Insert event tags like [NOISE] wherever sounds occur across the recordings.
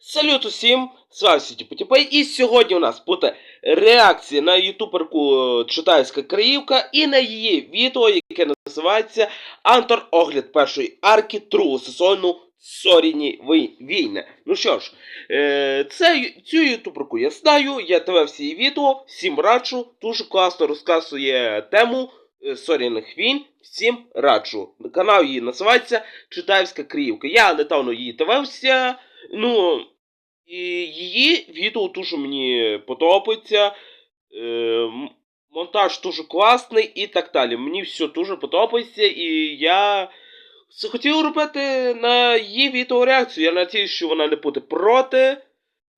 Салют усім! З вами Сіті Потіпей, і сьогодні у нас буде реакція на ютуберку е, Читайська Краївка і на її відео, яке називається Антор огляд першої арки другого сезону Соріні війни. Ну що ж, е, це, цю ютуберку я знаю, я дивився її відео, всім раджу, дуже класно розказує тему е, Соріних війн, всім раджу. Канал її називається Читайська Краївка. Я недавно її дивився. Ну, і її відео дуже мені подобається. Е, монтаж дуже класний і так далі. Мені все дуже подобається, і я захотів робити на її відео реакцію. Я надіюсь, що вона не буде проти.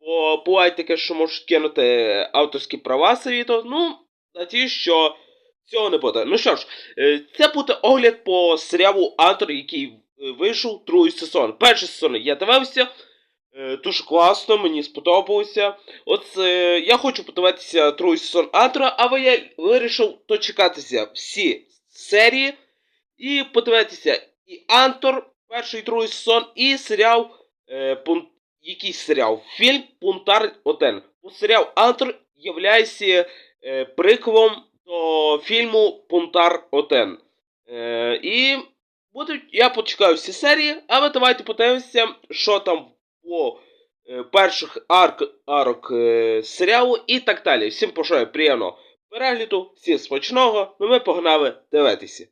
Бо буває таке, що можуть кинути авторські права це відео. Ну, надіюсь, що цього не буде. Ну що ж, е, це буде огляд по серіалу Антор, який е, вийшов другий сезон. Перший сезон я дивився. Е, Дуже класно, мені сподобалося. От е, я хочу подивитися другий сезон Антра, але я вирішив дочекатися всі серії і подивитися і Антор, перший і другий сезон, і серіал. Е, пун... Якийсь серіал? Фільм Пунтар 1. Серіал Антор є е, приквелом до фільму Пунтар 1. Е, і Будуть, я почекаю всі серії, але давайте подивимося, що там по е, перших арк, арок е, серіалу і так далі. Всім бажаю приємного перегляду, всім смачного, ну ми погнали дивитися.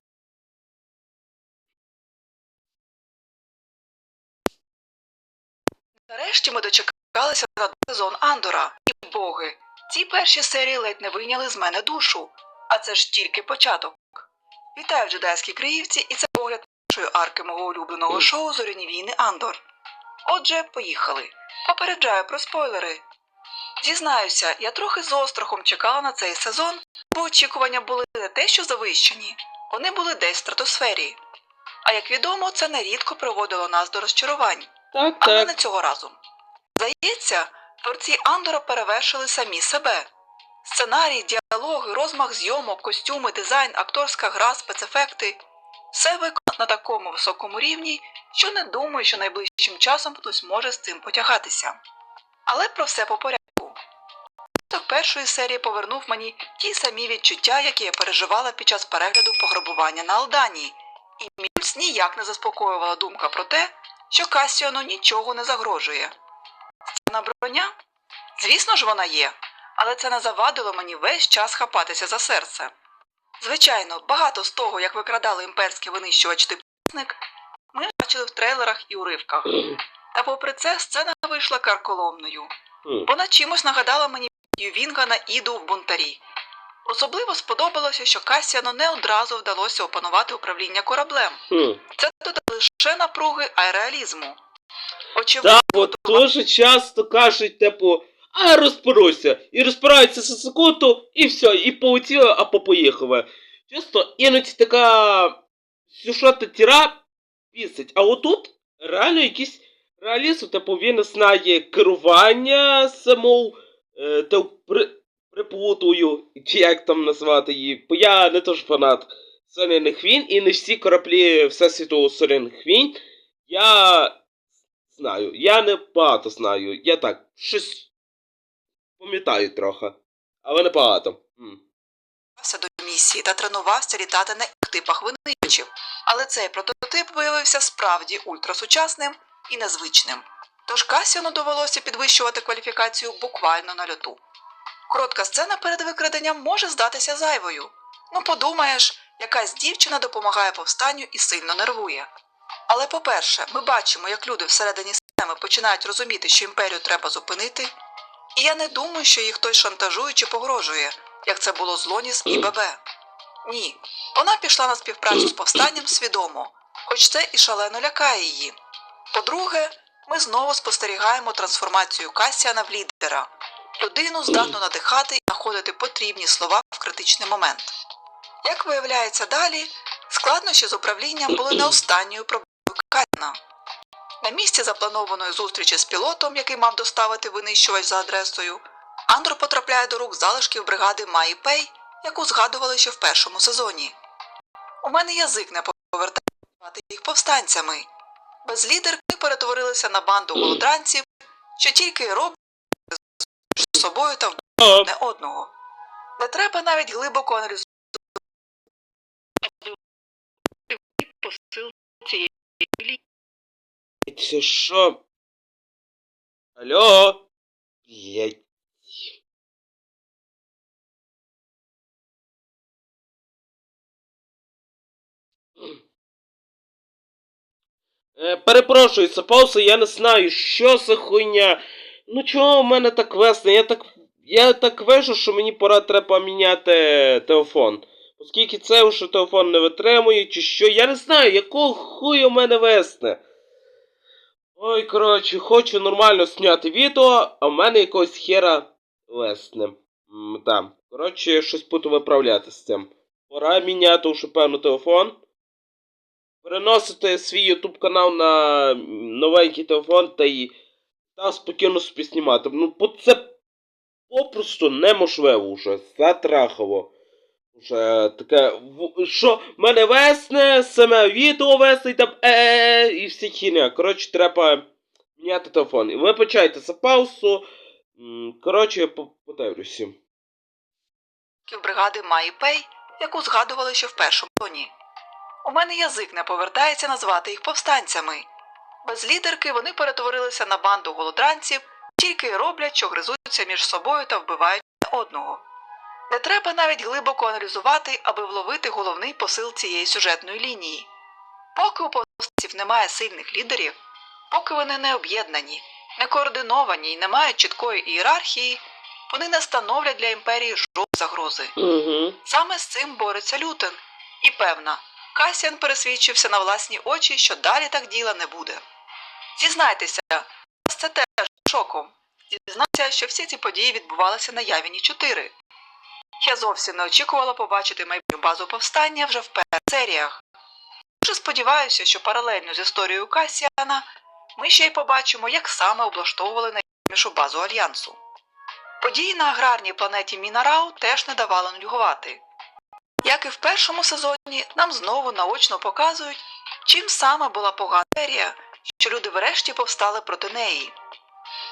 Нарешті ми дочекалися на сезон Андора. І боги, ці перші серії ледь не вийняли з мене душу. А це ж тільки початок. Вітаю в джедайській Криївці, і це огляд першої арки мого улюбленого шоу Зоряні війни Андор. Отже, поїхали. Попереджаю про спойлери. Зізнаюся, я трохи з острахом чекала на цей сезон, бо очікування були не те, що завищені, вони були десь в стратосфері. А як відомо, це нерідко приводило нас до розчарувань. Так, Але не цього разу. Здається, творці Андора перевершили самі себе. Сценарій, діалоги, розмах зйомок, костюми, дизайн, акторська гра, спецефекти все виконано на такому високому рівні, що не думаю, що найближчим часом хтось може з цим потягатися. Але про все по порядку. Початок першої серії повернув мені ті самі відчуття, які я переживала під час перегляду пограбування на Алданії, і мій ніяк не заспокоювала думка про те, що Касіону нічого не загрожує. Сцена броня? Звісно ж, вона є, але це не завадило мені весь час хапатися за серце. Звичайно, багато з того, як викрадали імперський винищувач типник, ми бачили в трейлерах і уривках. Та попри це сцена вийшла карколомною. Вона чимось нагадала мені дію Вінга на Іду в бунтарі. Особливо сподобалося, що Касіану не одразу вдалося опанувати управління кораблем. Це додає лише напруги, а й реалізму. Очевидно, Так, от дуже часто кажуть, типу, а розпоруся. І розпираються за секунду, і все, і полетіло, а поїхали. Чисто іноді така сюжетна тіра пісить. А отут реально якийсь реалізм, типу він знає керування саму е, та при, приплутую, чи як там назвати її. Бо я не теж фанат Соляних війн, і не всі кораблі Всесвіту Соляних війн. Я знаю. Я не багато знаю. Я так, щось пам'ятаю трохи. Але не багато. М. до місії та тренувався літати на інших типах винищувачів, але цей прототип виявився справді ультрасучасним і незвичним. Тож Касіону довелося підвищувати кваліфікацію буквально на льоту. Коротка сцена перед викраденням може здатися зайвою. Ну, подумаєш, якась дівчина допомагає повстанню і сильно нервує. Але по-перше, ми бачимо, як люди всередині системи починають розуміти, що імперію треба зупинити, і я не думаю, що їх хтось шантажує чи погрожує, як це було з Лоніс і ББ. Ні, вона пішла на співпрацю з повстанням свідомо, хоч це і шалено лякає її. По-друге, ми знову спостерігаємо трансформацію Касіана в лідера, людину здатну надихати і знаходити потрібні слова в критичний момент. Як виявляється далі, складнощі з управлінням були не останньою проблемою Касіана. На місці запланованої зустрічі з пілотом, який мав доставити винищувач за адресою, Андро потрапляє до рук залишків бригади Маї Пей, яку згадували ще в першому сезоні. У мене язик не повертає їх повстанцями. Без лідерки перетворилися на банду голодранців, що тільки роблять з собою та А, одне одного. Не треба навіть глибоко аналізувати посил цієї Це що? Алло? Блять. Е, перепрошую, Сапауса, я не знаю, що за хуйня. Ну чого в мене так весне? Я так. Я так вижу, що мені пора треба міняти телефон. Оскільки це вже телефон не витримує, чи що, я не знаю, якого хуя в мене весне. Ой, коротше, хочу нормально зняти відео, а в мене якогось хера весне. М, да. Коротше, щось буду виправляти з цим. Пора міняти вже певно телефон. Переносити свій YouTube канал на новенький телефон та і та спокійно собі знімати. Ну, це попросту неможливо вже. Затрахово. Вже таке, що в мене весне, саме відео весне і там е і всі хіня. Коротше, треба міняти телефон. І ви почайте за паузу. Коротше, я подивлюся. бригади Майпей, яку згадували ще в першому тоні. У мене язик не повертається назвати їх повстанцями. Без лідерки вони перетворилися на банду голодранців, тільки й роблять, що гризуться між собою та вбивають одного. Не треба навіть глибоко аналізувати, аби вловити головний посил цієї сюжетної лінії. Поки у повстанців немає сильних лідерів, поки вони не об'єднані, не координовані і не мають чіткої ієрархії, вони не становлять для імперії жодної загрози. Угу. Саме з цим бореться Лютен. І певна, Касіан пересвідчився на власні очі, що далі так діла не буде. Зізнайтеся, вас це теж шоком. Дізнатися, що всі ці події відбувалися на Явіні 4. Я зовсім не очікувала побачити майбутню базу повстання вже в перших серіях. Дуже сподіваюся, що паралельно з історією Касіана ми ще й побачимо, як саме облаштовували найбільшу базу альянсу. Події на аграрній планеті Мінарау теж не давали нудьгувати. Як і в першому сезоні, нам знову наочно показують, чим саме була погана серія, що люди врешті повстали проти неї.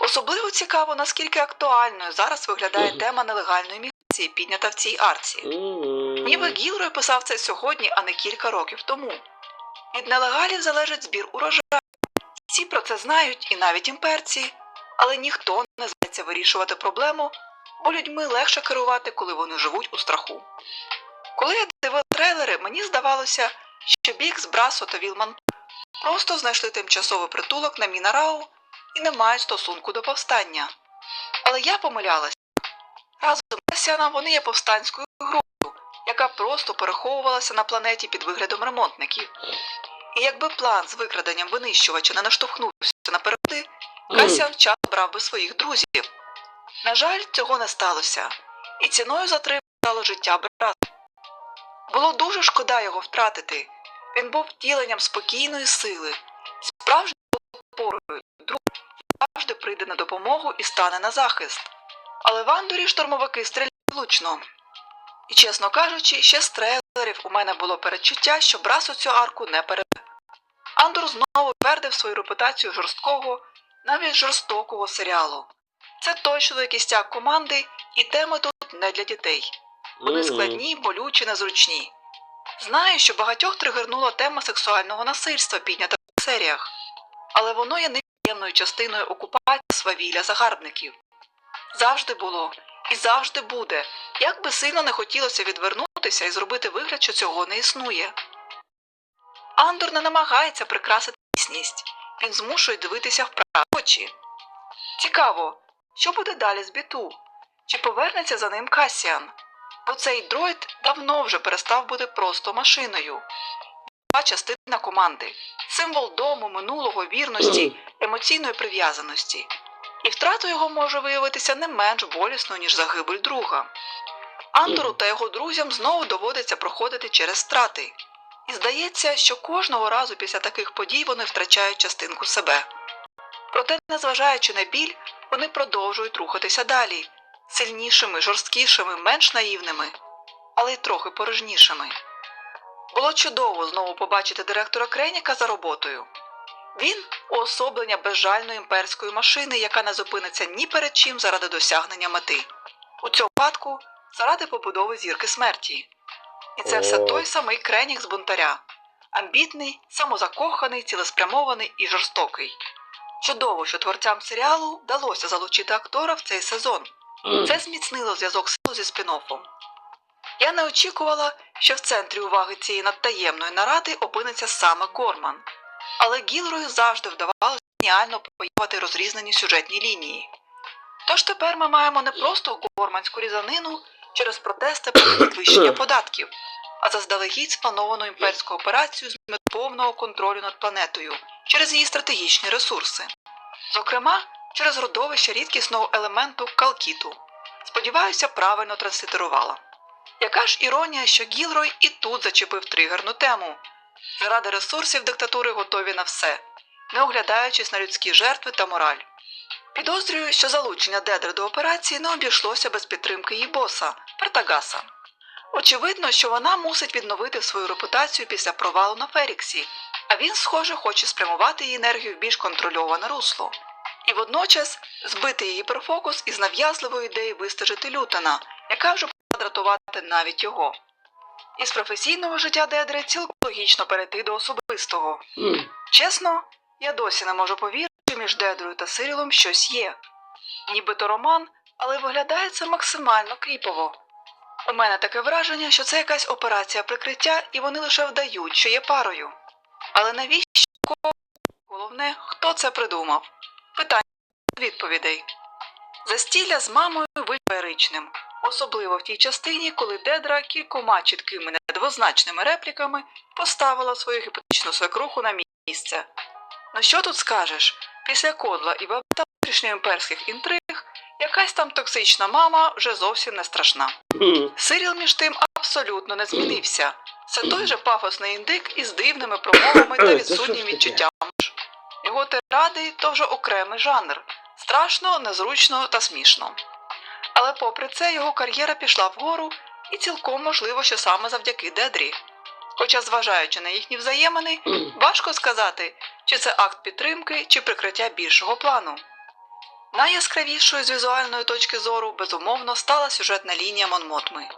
Особливо цікаво, наскільки актуальною зараз виглядає тема нелегальної міграції, піднята в цій арці. Ніби Гілрой писав це сьогодні, а не кілька років тому. Від нелегалів залежить збір урожаю. Всі про це знають і навіть імперці, але ніхто не збирається вирішувати проблему, бо людьми легше керувати, коли вони живуть у страху. Коли я дивив трейлери, мені здавалося, що Бікс, Брасо та Вілман просто знайшли тимчасовий притулок на Мінарау і не мають стосунку до повстання. Але я помилялася. Разом з Касіаном вони є повстанською групою, яка просто переховувалася на планеті під виглядом ремонтників. І якби план з викраденням винищувача не наштовхнувся на переходи, Касіан вчасно брав би своїх друзів. На жаль, цього не сталося, і ціною затримання стало життя брата. Було дуже шкода його втратити. Він був втіленням спокійної сили, справжньою опорою, друг завжди прийде на допомогу і стане на захист. Але в Андорі штурмовики стріляли влучно. І, чесно кажучи, ще з трейлерів у мене було передчуття, що Брас у цю арку не перебе. Андор знову твердив свою репутацію жорсткого, навіть жорстокого серіалу. Це точно кістяк команди, і теми тут не для дітей. Вони складні, болючі, незручні. Знаю, що багатьох тригернула тема сексуального насильства, піднята в серіях, але воно є невід'ємною частиною окупації свавілля загарбників. Завжди було і завжди буде, як би сильно не хотілося відвернутися і зробити вигляд, що цього не існує. Андор не намагається прикрасити дійсність, він змушує дивитися в праві очі. Цікаво, що буде далі з біту? Чи повернеться за ним Касіан? Бо цей дроїд давно вже перестав бути просто машиною. Нова частина команди, символ дому, минулого, вірності, [CLEARS THROAT] емоційної прив'язаності. І втрата його може виявитися не менш болісною, ніж загибель друга. Андору та його друзям знову доводиться проходити через страти. І здається, що кожного разу після таких подій вони втрачають частинку себе. Проте, незважаючи на біль, вони продовжують рухатися далі, сильнішими, жорсткішими, менш наївними, але й трохи порожнішими. Було чудово знову побачити директора Креніка за роботою. Він уособлення безжальної імперської машини, яка не зупиниться ні перед чим заради досягнення мети. У цьому випадку заради побудови зірки смерті. І це все той самий кренік з бунтаря. Амбітний, самозакоханий, цілеспрямований і жорстокий. Чудово, що творцям серіалу вдалося залучити актора в цей сезон. Це зміцнило зв'язок силу зі спін-оффом. Я не очікувала, що в центрі уваги цієї надтаємної наради опиниться саме Корман. Але Гілрою завжди вдавалося геніально поєднувати розрізнені сюжетні лінії. Тож тепер ми маємо не просто корманську різанину через протести проти [COUGHS] підвищення податків, а заздалегідь сплановану імперську операцію з метою повного контролю над планетою через її стратегічні ресурси. Зокрема, через родовище рідкісного елементу калкіту. Сподіваюся, правильно транслітерувала. Яка ж іронія, що Гілрой і тут зачепив тригерну тему. Заради ресурсів диктатури готові на все, не оглядаючись на людські жертви та мораль. Підозрюю, що залучення Дедри до операції не обійшлося без підтримки її боса Пертагаса. Очевидно, що вона мусить відновити свою репутацію після провалу на Феріксі, а він, схоже, хоче спрямувати її енергію в більш контрольоване русло. І водночас збити її перфокус із нав'язливої ідеї вистежити Лютона, яка вже почала дратувати навіть його. Із професійного життя Дедри цілком логічно перейти до особистого. Чесно, я досі не можу повірити, що між Дедрою та Сирілом щось є. Нібито роман, але виглядає це максимально кріпово. У мене таке враження, що це якась операція прикриття, і вони лише вдають, що є парою. Але навіщо? Головне, хто це придумав? Питання відповідей. Застілля з мамою вийшло феєричним, особливо в тій частині, коли Дедра кількома чіткими недвозначними репліками поставила свою гіпотетичну свекруху на місце. Ну що тут скажеш? Після кодла і бабта імперських інтриг якась там токсична мама вже зовсім не страшна. Сиріл між тим абсолютно не змінився. Це той же пафосний індик із дивними промовами та відсутнім відчуттям. Його тиради то вже окремий жанр. Страшно, незручно та смішно. Але попри це його кар'єра пішла вгору, і цілком можливо, що саме завдяки Дедрі. Хоча, зважаючи на їхні взаємини, [CLEARS THROAT] важко сказати, чи це акт підтримки, чи прикриття більшого плану. Найяскравішою з візуальної точки зору, безумовно, стала сюжетна лінія Монмотми.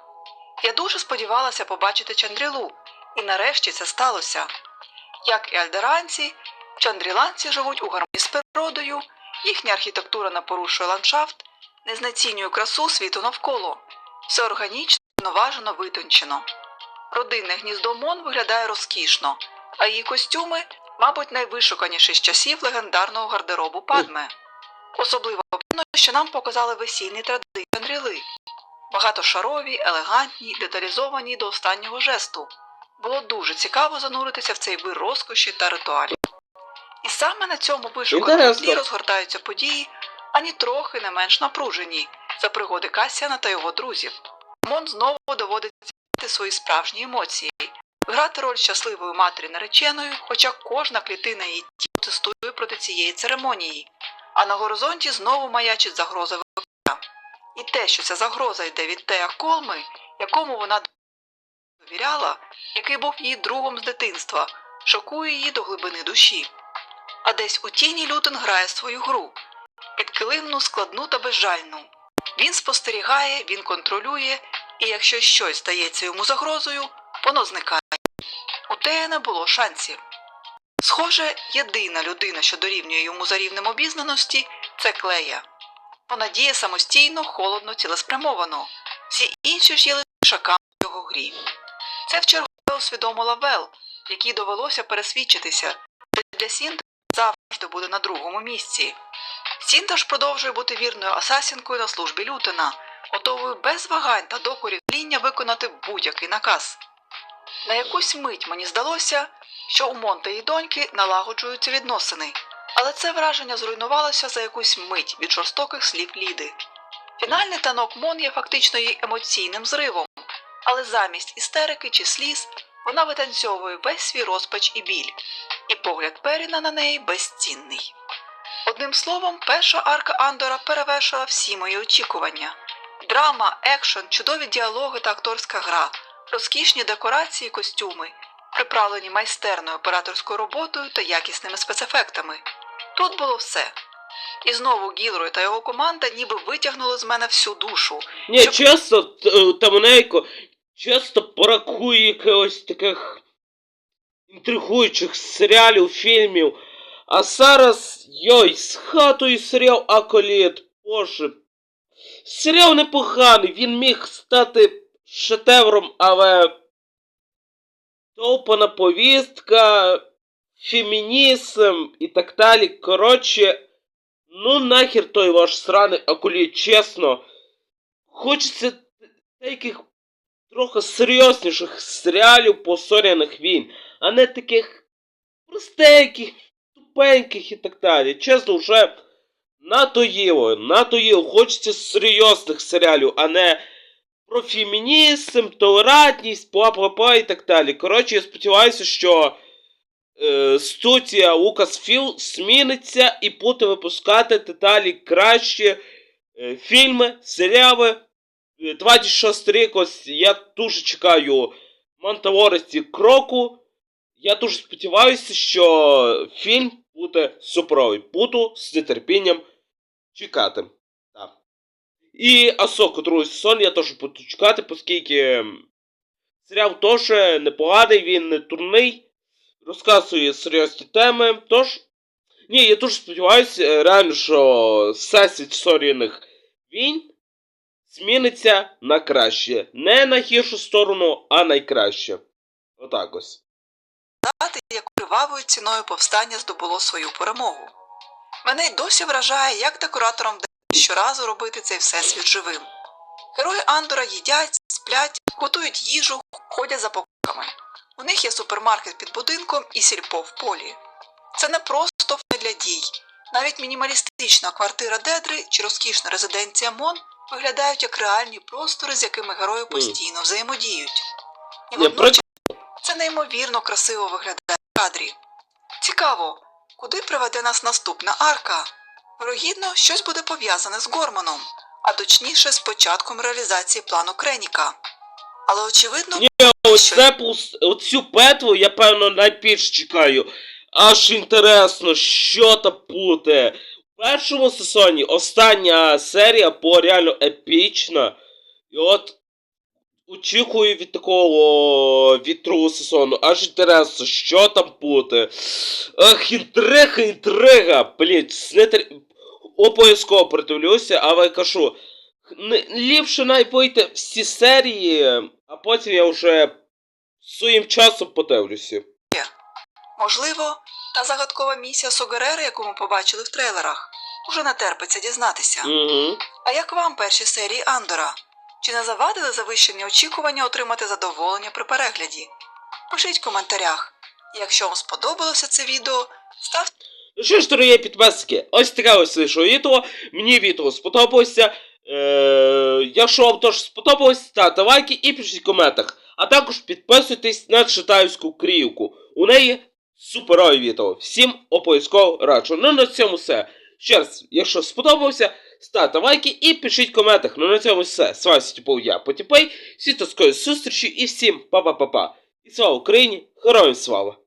Я дуже сподівалася побачити Чандрілу, і нарешті це сталося. Як і альдеранці, чандріланці живуть у гармонії з природою, їхня архітектура не порушує ландшафт, не знецінює красу світу навколо. Все органічно, наважено, витончено. Родинне гніздо Мон виглядає розкішно, а її костюми, мабуть, найвишуканіші з часів легендарного гардеробу Падме. Особливо обідно, що нам показали весільні традиції Андріли. Багатошарові, елегантні, деталізовані до останнього жесту. Було дуже цікаво зануритися в цей вир розкоші та ритуалів. І саме на цьому вишуканому тлі розгортаються події, ані трохи не менш напружені за пригоди Касіана та його друзів. Мон знову доводиться свої справжні емоції, грати роль щасливої матері нареченою, хоча кожна клітина її тіла протестує проти цієї церемонії, а на горизонті знову маячить загроза викриття. І те, що ця загроза йде від Тея Колми, якому вона довіряла, який був її другом з дитинства, шокує її до глибини душі. А десь у тіні Лютен грає свою гру підкилимну, складну та безжальну. Він спостерігає, він контролює, і якщо щось стається йому загрозою, воно зникає. У Тея не було шансів. Схоже, єдина людина, що дорівнює йому за рівнем обізнаності, це Клея. Вона діє самостійно, холодно, цілеспрямовано. Всі інші ж є лише в його грі. Це вчергове усвідомила Вел, якій довелося пересвідчитися, що для Сінта завжди буде на другому місці. Сінта ж продовжує бути вірною асасінкою на службі Лютена, готовою без вагань та докорів виконати будь-який наказ. На якусь мить мені здалося, що у Мон та її доньки налагоджуються відносини, але це враження зруйнувалося за якусь мить від жорстоких слів Ліди. Фінальний танок Мон є фактично її емоційним зривом, але замість істерики чи сліз вона витанцьовує весь свій розпач і біль, і погляд Періна на неї безцінний. Одним словом, перша арка Андора перевершила всі мої очікування. Драма, екшен, чудові діалоги та акторська гра, розкішні декорації, костюми. приправлені майстерною операторською роботою та якісними спецефектами. Тут було все. І знову Гілрой та його команда ніби витягнули з мене всю душу. Ні, Щоб- чесно, е, Таманейко, часто бракує якихось таких інтригуючих серіалів, фільмів. А зараз, йой, з хатою серіал Аколіт, боже. Серіал непоганий, він міг стати шедевром, але топана повістка, фемінізм і так далі. Коротше, ну нахер той ваш сраний Аколіт, чесно. Хочеться деяких трохи серйозніших серіалів по зоряних війн, а не таких простеньких, тупеньких і так далі. Чесно, вже надоїло, надоїло. Хочеться серйозних серіалів, а не про фемінізм, толерантність, бла-бла-бла і так далі. Коротше, я сподіваюся, що е, студія Lucasfilm зміниться і буде випускати деталі краще е, фільми, серіали. Е, 26 рік, ось я дуже чекаю Манталористі кроку. Я дуже сподіваюся, що фільм буде суперовий. Буду з нетерпінням чекати. Так. І Асоку другий сезон я теж буду чекати, оскільки серіал теж непоганий, він не турний, розказує серйозні теми. Тож. Ні, я дуже сподіваюся, е, реально, що всесвіт зоряних війн зміниться на краще. Не на гіршу сторону, а найкраще. Отак ось. Знати, як кривавою ціною повстання здобуло свою перемогу. Мене й досі вражає, як декораторам вдається щоразу робити цей всесвіт живим. Герої Андора їдять, сплять, готують їжу, ходять за покупками. У них є супермаркет під будинком і сільпо в полі. Це не просто для дій. Навіть мінімалістична квартира Дедри чи розкішна резиденція Мон виглядають як реальні простори, з якими герої постійно взаємодіють. І водночас це неймовірно красиво виглядає в кадрі. Цікаво, куди приведе нас наступна арка? Вирогідно, щось буде пов'язане з Горманом, а точніше з початком реалізації плану Креніка. Але очевидно, Ні, оце оцю петву я певно найбільш чекаю. Аж інтересно, що там буде. Першому сезоні остання серія була реально епічна. І от очікую від такого від другого сезону. Аж інтересно, що там буде. Ах, інтрига, інтрига. Блін, з нетер... обов'язково придивлюся, але кажу. Ліпше навіть всі серії, а потім я вже своїм часом подивлюся. можливо, та загадкова місія Сугерери, яку ми побачили в трейлерах, уже не терпиться дізнатися. Угу. А як вам перші серії Андора? Чи не завадили завищені очікування отримати задоволення при перегляді? Пишіть в коментарях. Якщо вам сподобалося це відео, ставте Ну що ж, дорогі підписники, ось таке ось вийшло відео. Мені відео сподобалося. Е, якщо вам теж сподобалось, ставте лайки і пишіть в коментах. А також підписуйтесь на читаївську крівку. У неї суперові відео. Всім обов'язково раджу. Ну на цьому все. Ще раз, якщо сподобався, ставте лайки і пишіть в коментах. Ну на цьому все. З вами був я, Потіпей. Всі тоскої зустрічі і всім па-па-па-па. І слава Україні! Героям слава!